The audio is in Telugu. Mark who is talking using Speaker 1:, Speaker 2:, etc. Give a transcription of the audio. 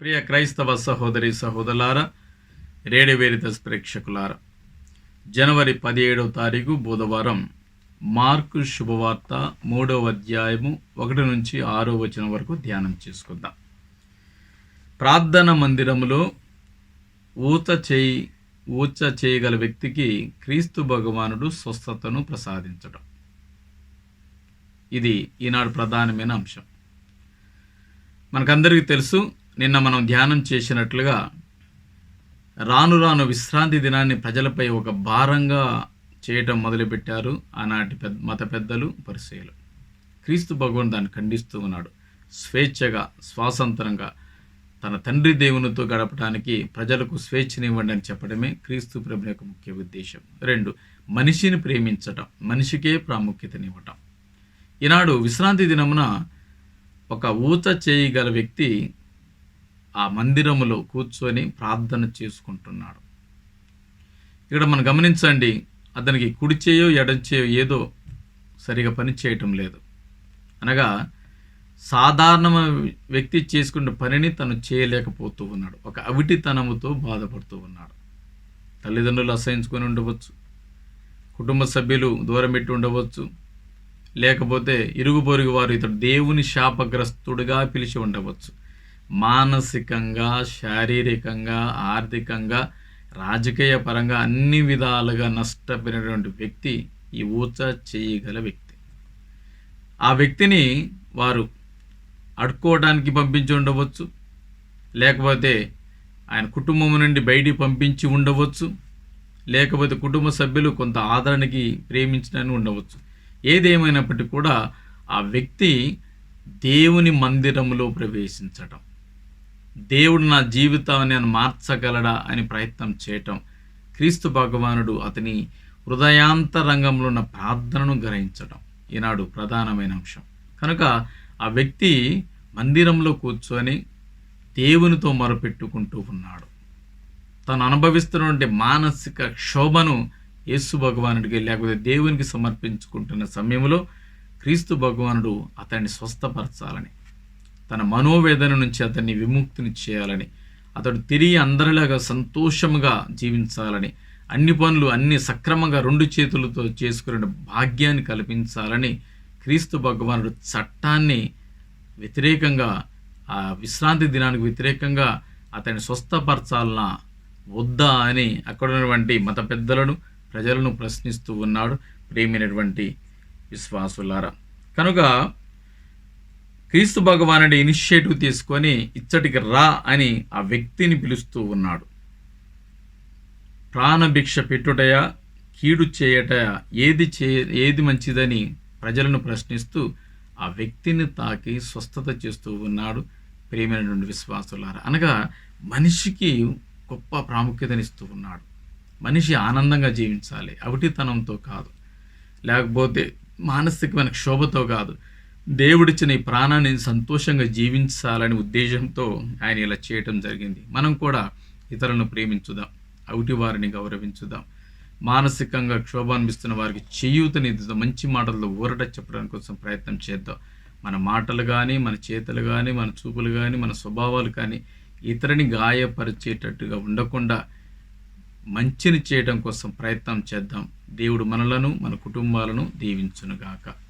Speaker 1: ప్రియ క్రైస్తవ సహోదరి సహోదరులారా రేడివేరితస్ ప్రేక్షకులారా జనవరి పదిహేడవ తారీఖు బుధవారం మార్కు శుభవార్త మూడవ అధ్యాయము ఒకటి నుంచి ఆరో వచనం వరకు ధ్యానం చేసుకుందాం. ప్రార్థన మందిరములో ఊత చేయి ఊచ చేయగల వ్యక్తికి క్రీస్తు భగవానుడు స్వస్థతను ప్రసాదించడం. ఇది ఈనాడు ప్రధానమైన అంశం. మనకందరికీ తెలుసు నిన్న మనం ధ్యానం చేసినట్లుగా రాను రాను విశ్రాంతి దినాన్ని ప్రజలపై ఒక భారంగా చేయటం మొదలుపెట్టారు ఆనాటి పెద్ద మత పెద్దలు పరిచయలు క్రీస్తు భగవాన్ దాన్ని ఖండిస్తూ ఉన్నాడు. స్వేచ్ఛగా స్వాతంత్రంగా తన తండ్రి దేవునితో గడపడానికి ప్రజలకు స్వేచ్ఛనివ్వండి అని చెప్పడమే క్రీస్తు ప్రభుని యొక్క ముఖ్య ఉద్దేశం. రెండు మనిషిని ప్రేమించటం మనిషికే ప్రాముఖ్యతనివ్వటం. ఈనాడు విశ్రాంతి దినమున ఒక ఊత చేయగల వ్యక్తి ఆ మందిరములో కూర్చొని ప్రార్థన చేసుకుంటున్నాడు. ఇక్కడ మనం గమనించండి అతనికి కుడి చేయో ఎడంచేయో ఏదో సరిగా పని చేయటం లేదు. అనగా సాధారణ వ్యక్తి చేసుకున్న పనిని తను చేయలేకపోతూ ఉన్నాడు. ఒక అవిటితనముతో బాధపడుతూ ఉన్నాడు. తల్లిదండ్రులు అసహించుకొని ఉండవచ్చు కుటుంబ సభ్యులు దూరం పెట్టి ఉండవచ్చు లేకపోతే ఇరుగు పొరుగు వారు ఇతడు దేవుని శాపగ్రస్తుడిగా పిలిచి ఉండవచ్చు. మానసికంగా శారీరకంగా ఆర్థికంగా రాజకీయ పరంగా అన్ని విధాలుగా నష్టపోయినటువంటి వ్యక్తి ఈ ఊచ చేయగల వ్యక్తి. ఆ వ్యక్తిని వారు అడుక్కోవడానికి పంపించి ఉండవచ్చు. లేకపోతే ఆయన కుటుంబం నుండి బయటికి పంపించి ఉండవచ్చు. లేకపోతే కుటుంబ సభ్యులు కొంత ఆదరణకి ప్రేమించడానికి ఉండవచ్చు. ఏదేమైనప్పటికీ కూడా ఆ వ్యక్తి దేవుని మందిరంలో ప్రవేశించటం. దేవుడు నా జీవితాన్ని నేను మార్చగలడా అని ప్రయత్నం చేయటం క్రీస్తు భగవానుడు అతని హృదయాంతరంగంలో ఉన్న ప్రార్థనను గ్రహించటం ఈనాడు ప్రధానమైన అంశం. కనుక ఆ వ్యక్తి మందిరంలో కూర్చొని దేవునితో మొరపెట్టుకుంటూ ఉన్నాడు. తను అనుభవిస్తున్నటువంటి మానసిక క్షోభను యేసు భగవానుడికి లేకపోతే దేవునికి సమర్పించుకుంటున్న సమయంలో క్రీస్తు భగవానుడు అతన్ని స్వస్థపరచాలని తన మనోవేదన నుంచి అతన్ని విముక్తిని చేయాలని అతడు తిరిగి అందరిలాగా సంతోషముగా జీవించాలని అన్ని పనులు అన్ని సక్రమంగా రెండు చేతులతో చేసుకునే భాగ్యాన్ని కల్పించాలని క్రీస్తు భగవానుడు చట్టాన్ని వ్యతిరేకంగా ఆ విశ్రాంతి దినానికి వ్యతిరేకంగా అతన్ని స్వస్థపరచాలనా వద్దా అని అక్కడ ఉన్నటువంటి మత పెద్దలను ప్రజలను ప్రశ్నిస్తూ ఉన్నాడు ప్రేమైనటువంటి విశ్వాసులారా. కనుక క్రీస్తు భగవానుడి ఇనిషియేటివ్ తీసుకొని ఇచ్చటికి రా అని ఆ వ్యక్తిని పిలుస్తూ ఉన్నాడు. ప్రాణభిక్ష పెట్టుటయా కీడు చేయటయా ఏది చే ఏది మంచిదని ప్రజలను ప్రశ్నిస్తూ ఆ వ్యక్తిని తాకి స్వస్థత చేస్తూ ఉన్నాడు ప్రేమైనటువంటి విశ్వాసులారా. అనగా మనిషికి గొప్ప ప్రాముఖ్యతనిస్తూ ఉన్నాడు. మనిషి ఆనందంగా జీవించాలి. అవిటితనంతో కాదు. లేకపోతే మానసికమైన క్షోభతో కాదు. దేవుడిచ్చిన ఈ ప్రాణాన్ని సంతోషంగా జీవించాలని ఉద్దేశంతో ఆయన ఇలా చేయటం జరిగింది. మనం కూడా ఇతరులను ప్రేమించుదాం అవిటి వారిని గౌరవించుదాం మానసికంగా క్షోభ అనిపిస్తున్న వారికి చేయూతనిద్దాం మంచి మాటల్లో ఊరట చెప్పడానికి కోసం ప్రయత్నం చేద్దాం. మన మాటలు కానీ మన చేతులు కానీ మన చూపులు కానీ మన స్వభావాలు కానీ ఇతరుని గాయపరిచేటట్టుగా ఉండకుండా మంచిని చేయడం కోసం ప్రయత్నం చేద్దాం. దేవుడు మనలను మన కుటుంబాలను దీవించునుగాక.